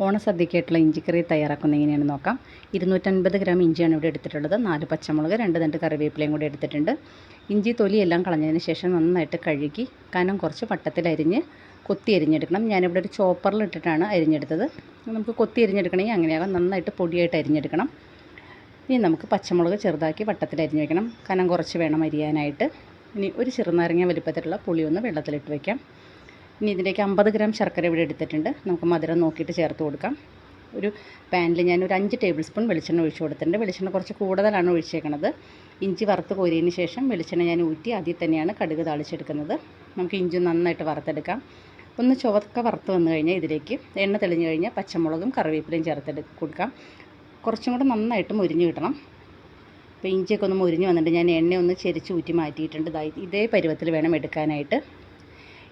ഓണസദ്യക്കായിട്ടുള്ള ഇഞ്ചിക്കറി തയ്യാറാക്കുന്ന എങ്ങനെയാണെന്ന് നോക്കാം. ഇരുന്നൂറ്റൻപത് ഗ്രാം ഇഞ്ചിയാണ് ഇവിടെ എടുത്തിട്ടുള്ളത്. നാല് പച്ചമുളക് രണ്ട് രണ്ട് കറിവേപ്പിലയും കൂടി എടുത്തിട്ടുണ്ട്. ഇഞ്ചി തൊലിയെല്ലാം കളഞ്ഞതിന് ശേഷം നന്നായിട്ട് കഴുകി കനം കുറച്ച് വട്ടത്തിൽ അരിഞ്ഞ് കൊത്തി അരിഞ്ഞെടുക്കണം. ഞാനിവിടെ ഒരു ചോപ്പറിൽ ഇട്ടിട്ടാണ് അരിഞ്ഞെടുത്തത്. നമുക്ക് കൊത്തി അരിഞ്ഞെടുക്കണമെങ്കിൽ അങ്ങനെയാകാം. നന്നായിട്ട് പൊടിയായിട്ട് അരിഞ്ഞെടുക്കണം. ഇനി നമുക്ക് പച്ചമുളക് ചെറുതാക്കി വട്ടത്തിൽ അരിഞ്ഞ് വെക്കണം. കനം കുറച്ച് വേണം അരിയാനായിട്ട്. ഇനി ഒരു ചെറുനാരങ്ങ വലിപ്പത്തിലുള്ള പുളിയൊന്ന് വെള്ളത്തിലിട്ട് വെക്കാം. ഇനി ഇതിലേക്ക് അമ്പത് ഗ്രാം ശർക്കര ഇവിടെ എടുത്തിട്ടുണ്ട്. നമുക്ക് മധുരം നോക്കിയിട്ട് ചേർത്ത് കൊടുക്കാം. ഒരു പാനിൽ ഞാൻ ഒരു അഞ്ച് ടേബിൾ സ്പൂൺ വെളിച്ചെണ്ണ ഒഴിച്ച് കൊടുത്തിട്ടുണ്ട്. വെളിച്ചെണ്ണ കുറച്ച് കൂടുതലാണ് ഒഴിച്ചേക്കണത്. ഇഞ്ചി വറുത്ത് കോരിയതിന് ശേഷം വെളിച്ചെണ്ണ ഞാൻ ഊറ്റി അതിൽ തന്നെയാണ് കടുക് താളിച്ചെടുക്കുന്നത്. നമുക്ക് ഇഞ്ചി നന്നായിട്ട് വറുത്തെടുക്കാം. ഒന്ന് ചുവക്ക വറുത്ത് വന്നു കഴിഞ്ഞാൽ ഇതിലേക്ക് എണ്ണ തെളിഞ്ഞ് കഴിഞ്ഞാൽ പച്ചമുളകും കറിവേപ്പിലയും ചേർത്തെടു കൊടുക്കാം. കുറച്ചും കൂടെ നന്നായിട്ട് മുരിഞ്ഞ് കിട്ടണം. അപ്പോൾ ഇഞ്ചിയൊക്കെ ഒന്ന് മുരിഞ്ഞ് വന്നിട്ട് ഞാൻ എണ്ണ ഒന്ന് ചെരിച്ച് ഊറ്റി മാറ്റിയിട്ടുണ്ട്. ഇതേ പരുവത്തിൽ വേണം എടുക്കാനായിട്ട്.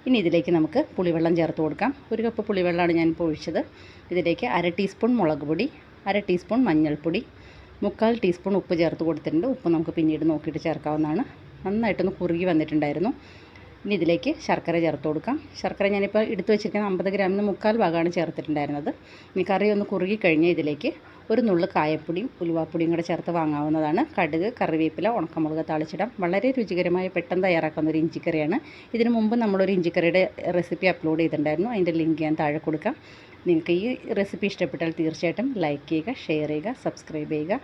ഇനി ഇതിലേക്ക് നമുക്ക് പുളിവെള്ളം ചേർത്ത് കൊടുക്കാം. ഒരു കപ്പ് പുളിവെള്ളമാണ് ഞാനിപ്പോൾ ഒഴിച്ചത്. ഇതിലേക്ക് അര ടീസ്പൂൺ മുളക് പൊടി അര ടീസ്പൂൺ മഞ്ഞൾപ്പൊടി മുക്കാൽ ടീസ്പൂൺ ഉപ്പ് ചേർത്ത് കൊടുത്തിട്ടുണ്ട്. ഉപ്പ് നമുക്ക് പിന്നീട് നോക്കിയിട്ട് ചേർക്കാവുന്നതാണ്. നന്നായിട്ടൊന്ന് കുറുകി വന്നിട്ടുണ്ടായിരുന്നു. ഇനി ഇതിലേക്ക് ശർക്കര ചേർത്ത് കൊടുക്കാം. ശർക്കര ഞാനിപ്പോൾ എടുത്തു വെച്ചിരിക്കുന്ന അമ്പത് ഗ്രാമിന് മുക്കാൽ ഭാഗമാണ് ചേർത്തിട്ടുണ്ടായിരുന്നത്. ഇനി കറി ഒന്ന് കുറുകി കഴിഞ്ഞാൽ ഇതിലേക്ക് ഒരു നുള്ളു കായപ്പൊടിയും ഉലുവാപ്പൊടിയും കൂടെ ചേർത്ത് വാങ്ങാവുന്നതാണ്. കടുക് കറിവേപ്പില ഉണക്കമുളക് താളിച്ചിടാം. വളരെ രുചികരമായ പെട്ടെന്ന് തയ്യാറാക്കുന്ന ഒരു ഇഞ്ചിക്കറിയാണ്. ഇതിനു മുമ്പ് നമ്മളൊരു ഇഞ്ചിക്കറിയുടെ റെസിപ്പി അപ്ലോഡ് ചെയ്തിട്ടുണ്ടായിരുന്നു. അതിന്റെ ലിങ്ക് ഞാൻ താഴെ കൊടുക്കാം. നിങ്ങൾക്ക് ഈ റെസിപ്പി ഇഷ്ടപ്പെട്ടാൽ തീർച്ചയായിട്ടും ലൈക്ക് ചെയ്യുക ഷെയർ ചെയ്യുക സബ്സ്ക്രൈബ് ചെയ്യുക.